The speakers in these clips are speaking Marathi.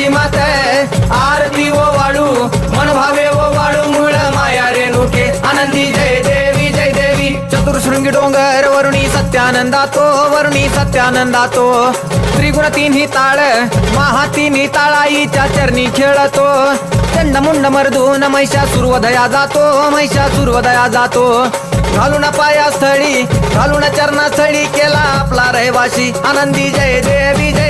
परशुरामाची मात आरती ओ वाडू मन भावे ओ वाडू मूळ माया रेणुके आनंदी जय देवी जय देवी. चतुर्शृंगी डोंगर वरुणी सत्यानंदातो वरुणी सत्यानंदातो. त्रिगुण तिन्ही ताळ महा तिन्ही ताळाईच्या चरणी खेळतो. चंड मुंड मर्दून महिषा सुरवदया जातो महिषा सुरवदया जातो. घालून पाया स्थळी घालून चरणास्थळी केला आपला रहिवाशी आनंदी जय देवी जय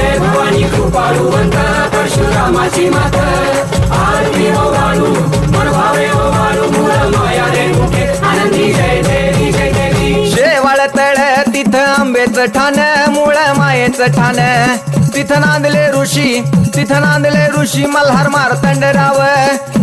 जय भवानी कृपाळूवंत परशुरामाची मात. आरती ओ वाळू मन भावे ओ मूळ माया रे मुखे. आनंदी जय देवी जय देवी. शेवाळ तळ तिथं आंबेचं ठाण मूळ मायेचं ठाण. तिथं नांदले ऋषी तिथं नांदले ऋषी मल्हार मारतंड राव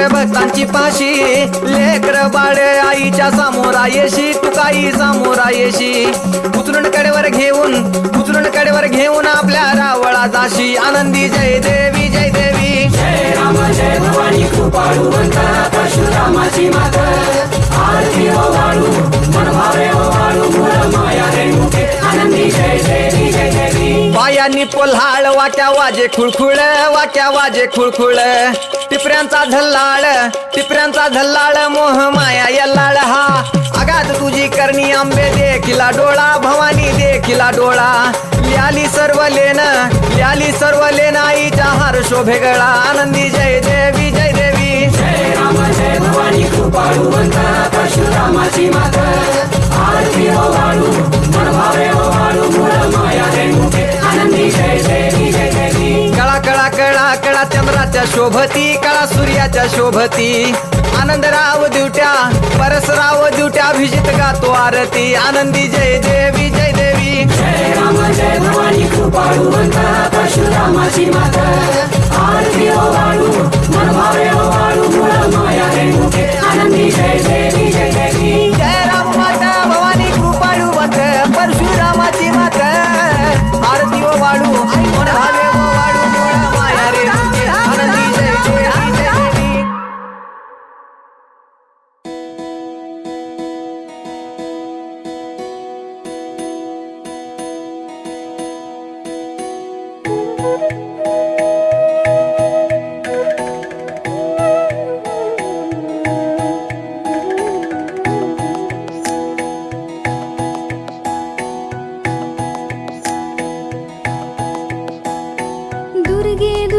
वाट भक्तांची पाशी लेकर बाळ आईच्या समोरा येशी तुकाई समोरा येशी उचलून कडेवर घेऊन उचलून कडेवर घेऊन आपल्या रावळा जाशी. आनंदी जय देवी जय देवी. जय राम जय भवानी कृपाळूवंत परशुरामाची मात. आरती ओ वाळू मन भावे ओ वाळू मूळ माया रेणुके आनंदी जय देवी जय देवी. पायांनी पोल्हाळ वाट्या वाजे खुळखुळ वाट्या वाजे खुळखुळ. टिपऱ्यांचा झल्लाळ टिपऱ्यांचा झल्लाळ मोह माया यल्लाळ हा. आगात तुझी करणी आंबे देखिला डोळा भवानी देखिला डोळा. ल्याली सर्व लेन ल्याली सर्व लेन आईच्या हार शोभे गळा. आनंदी जय देवी जय देवी जय जय भवानी परशुरामाची आरती मूळ माया रेणुके आनंदी जय देवी जय देवी. कळा कळा कळा कळा चंद्राच्या शोभती कळा शोभती. आनंदराव दिवट्या परसराव दिवट्या अभिजित गातो आरती. आनंदी जय देवी जय देवी. जय राम जय भवानी परशुरामाची आरती ओ वाळू ओ वाळू माया आनंदी जय देवी जय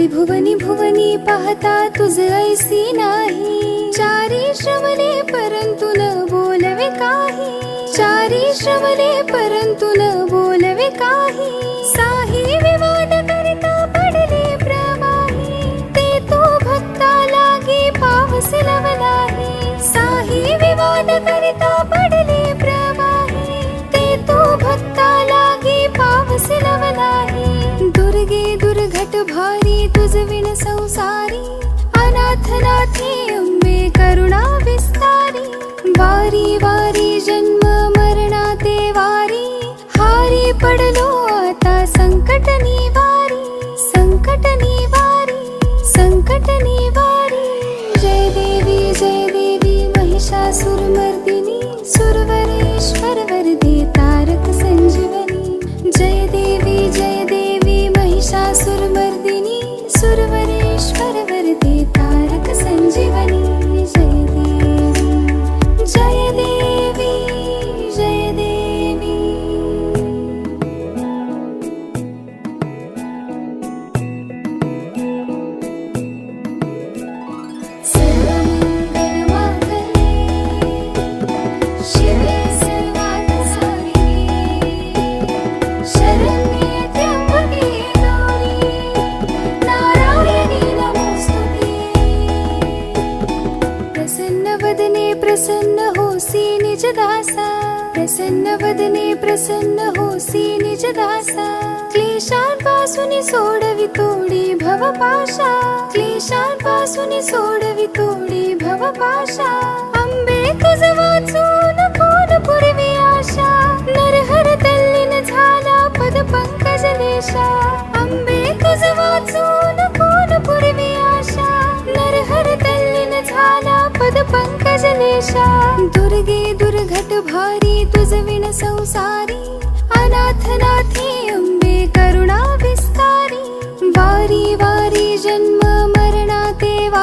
त्रिभुवनी भुवनी पाहता तुझ ऐसी नाही. चारी श्रवणे परंतु न बोलवे काही. चारी श्रवणे परंतु न बोलवे काही. साही विवाद संसारी अनाथनाथी अम्बे अंबे करुणा विस्तारी वारी वारी जन्म मरणा ते वारी हारी पडलो आता संकट निवारी संकट निवारी संकट निवारी. जय देवी जय देवी महिषासुरमर्दिनी सुरवरेश्वर वरदे तारक प्रसन्न होसी निज दासा प्रसन्न वदने प्रसन्न होसी निज दासा। क्लेशांपासून सोडवी तोडी भवपाशा क्लेशांपासून सोडवी तोडी भवपाशा अंबे तुझ वाचून कोण पूर्वी आशा नरहर तल्लीन झाला पद पंकज लेशा गणेशा दुर्गे दुर्घट भारी तुझविण संसारी। अनाथनाथी अंबे करुणा विस्तारी। वारी वारी जन्म मरणा देवा